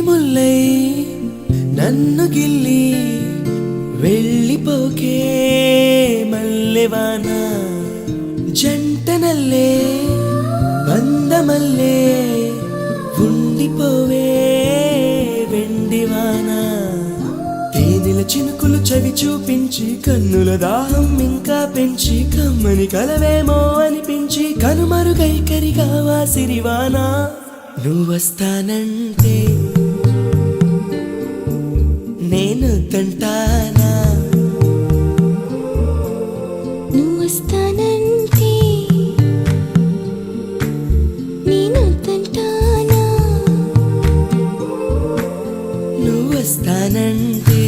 ముల్లై నన్ను గిల్లి వెళ్ళిపోకే మల్లెవాన. వంద బందమల్లే ఉండిపోవే వెండివాన. తేనెల చినుకులు చవి చూపించి కన్నుల దాహం ఇంకా పెంచి కమ్మని కలవేమో అనిపించి కనుమరుగైకరిగా వాసిరివానా నువ్వస్తానంటే నేను తింటానా? నువ్వు వస్తానంటే